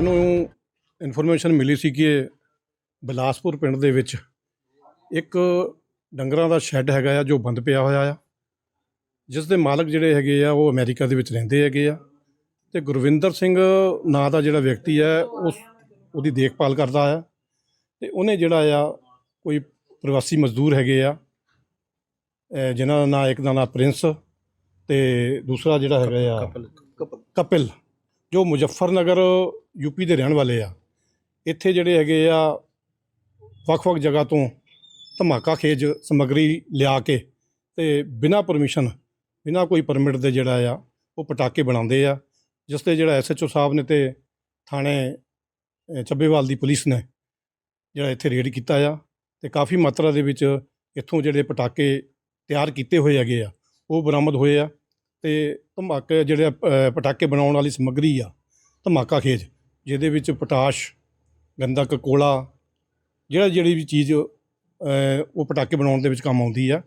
ਸਾਨੂੰ ਇਨਫੋਰਮੇਸ਼ਨ ਮਿਲੀ ਸੀ ਕਿ ਬਿਲਾਸਪੁਰ ਪਿੰਡ ਦੇ ਵਿੱਚ ਇੱਕ ਡੰਗਰਾਂ ਦਾ ਸ਼ੈੱਡ ਹੈਗਾ ਆ ਜੋ ਬੰਦ ਪਿਆ ਹੋਇਆ ਆ ਜਿਸ ਦੇ ਮਾਲਕ ਜਿਹੜੇ ਹੈਗੇ ਆ ਉਹ ਅਮਰੀਕਾ ਦੇ ਵਿੱਚ ਰਹਿੰਦੇ ਹੈਗੇ ਆ ਤੇ ਗੁਰਵਿੰਦਰ ਸਿੰਘ ਨਾਂ ਦਾ ਜਿਹੜਾ ਵਿਅਕਤੀ ਹੈ ਉਸ ਉਹਦੀ ਦੇਖਭਾਲ ਕਰਦਾ ਆ ਤੇ ਉਹਨੇ ਜਿਹੜਾ ਆ ਕੋਈ ਪ੍ਰਵਾਸੀ ਮਜ਼ਦੂਰ ਹੈਗੇ ਆ ਜਿਨ੍ਹਾਂ ਦਾ ਨਾਂ ਇੱਕ ਦਾ ਨਾਂ ਪ੍ਰਿੰਸ ਤੇ ਦੂਸਰਾ ਜਿਹੜਾ ਹੈਗਾ ਆ ਕਪਿਲ। ਜੋ ਮੁਜ਼ੱਫਰਨਗਰ ਯੂਪੀ ਦੇ ਰਹਿਣ ਵਾਲੇ ਆ, ਇੱਥੇ ਜਿਹੜੇ ਹੈਗੇ ਆ, ਵੱਖ-ਵੱਖ ਜਗ੍ਹਾ ਤੋਂ ਧਮਾਕਾ ਖੇਜ ਸਮੱਗਰੀ ਲਿਆ ਕੇ ਤੇ ਬਿਨਾਂ ਪਰਮਿਸ਼ਨ ਬਿਨਾਂ ਕੋਈ ਪਰਮਿਟ ਦੇ ਜਿਹੜਾ ਆ, ਉਹ ਪਟਾਕੇ ਬਣਾਉਂਦੇ ਆ। ਜਿਸ ਤੇ ਜਿਹੜਾ ਐਸਐਚਓ ਸਾਹਿਬ ਨੇ ਤੇ ਥਾਣੇ ਚੱਬੇਵਾਲ ਦੀ ਪੁਲਿਸ ਨੇ ਜਿਹੜਾ ਇੱਥੇ ਰੇਡ ਕੀਤਾ ਆ ਤੇ ਕਾਫੀ ਮਾਤਰਾ ਦੇ ਵਿੱਚ ਇੱਥੋਂ ਜਿਹੜੇ ਪਟਾਕੇ ਤਿਆਰ ਕੀਤੇ ਹੋਏ ਹੈਗੇ ਆ, ਉਹ ਬਰਾਮਦ ਹੋਏ ਆ। ਤੇ ਧਮਾਕੇ ਜਿਹੜੇ ਪਟਾਕੇ ਬਣਾਉਣ ਵਾਲੀ ਸਮੱਗਰੀ ਆ ਧਮਾਕਾ ਖੇਜ ਜਿਹਦੇ ਵਿੱਚ ਪੋਟਾਸ਼ ਗੰਧਕ ਕੋਲਾ ਜਿਹੜਾ ਜਿਹੜੀ ਵੀ ਚੀਜ਼ ਉਹ ਪਟਾਕੇ ਬਣਾਉਣ ਦੇ ਵਿੱਚ ਕੰਮ ਆਉਂਦੀ ਆ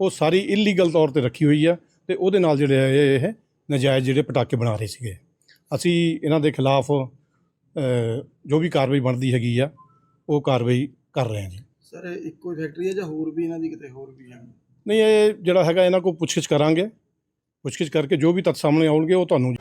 ਉਹ ਸਾਰੀ ਇਲੀਗਲ ਤੌਰ ਤੇ ਰੱਖੀ ਹੋਈ ਆ ਤੇ ਉਹਦੇ ਨਾਲ ਜਿਹੜੇ ਆ ਇਹ ਨਜਾਇਜ਼ ਜਿਹੜੇ ਪਟਾਕੇ ਬਣਾ ਰਹੇ ਸੀਗੇ। ਅਸੀਂ ਇਹਨਾਂ ਦੇ ਖਿਲਾਫ ਜੋ ਵੀ ਕਾਰਵਾਈ ਬਣਦੀ ਹੈਗੀ ਆ ਉਹ ਕਾਰਵਾਈ ਕਰ ਰਹੇ ਹਾਂ ਜੀ। ਸਰ ਇੱਕੋ ਫੈਕਟਰੀ ਹੈ ਜਾਂ ਹੋਰ ਵੀ ਇਹਨਾਂ ਦੀ ਕਿਤੇ ਹੋਰ ਵੀ ਹੈ ਨਹੀਂ ਇਹ ਜਿਹੜਾ ਹੈਗਾ ਇਹਨਾਂ ਕੋਲ ਪੁੱਛਗਿੱਛ ਕਰਾਂਗੇ। ਪੁੱਛਗਿੱਛ ਕਰਕੇ ਜੋ ਵੀ ਤੱਥ ਸਾਹਮਣੇ ਆਉਣਗੇ ਉਹ ਤੁਹਾਨੂੰ